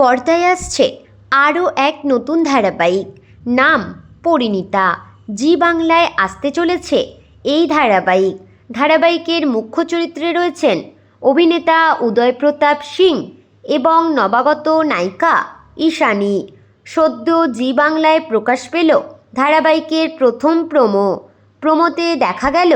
পর্দায় আসছে আরও এক নতুন ধারাবাহিক, নাম পরিণীতা। জি বাংলায় আসতে চলেছে এই ধারাবাহিক। ধারাবাহিকের মুখ্য চরিত্রে রয়েছেন অভিনেতা উদয় প্রতাপ সিং এবং নবাগত নায়িকা ঈশানী। সদ্য জি বাংলায় প্রকাশ পেল ধারাবাহিকের প্রথম প্রোমো। প্রোমোতে দেখা গেল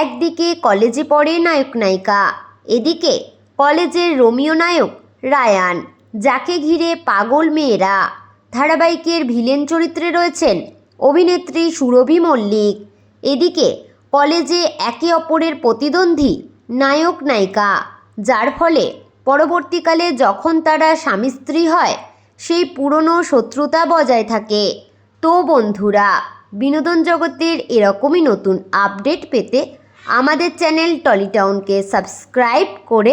একদিকে কলেজে পড়ে নায়ক নায়িকা এদিকে কলেজের রোমিও নায়ক রায়ান। যাকে ঘিরে পাগল মেয়েরা ধারাবাহিকের ভিলেন চরিত্রে রয়েছেন অভিনেত্রী সুরভি মল্লিক। এদিকে কলেজে একে অপরের প্রতিদ্বন্দ্বী নায়ক নায়িকা, যার ফলে পরবর্তীকালে যখন তারা স্বামী স্ত্রী হয়, সেই পুরনো শত্রুতা বজায় থাকে। তো বন্ধুরা, বিনোদন জগতের এরকমই নতুন আপডেট পেতে আমাদের চ্যানেল টলিটাউনকে সাবস্ক্রাইব করে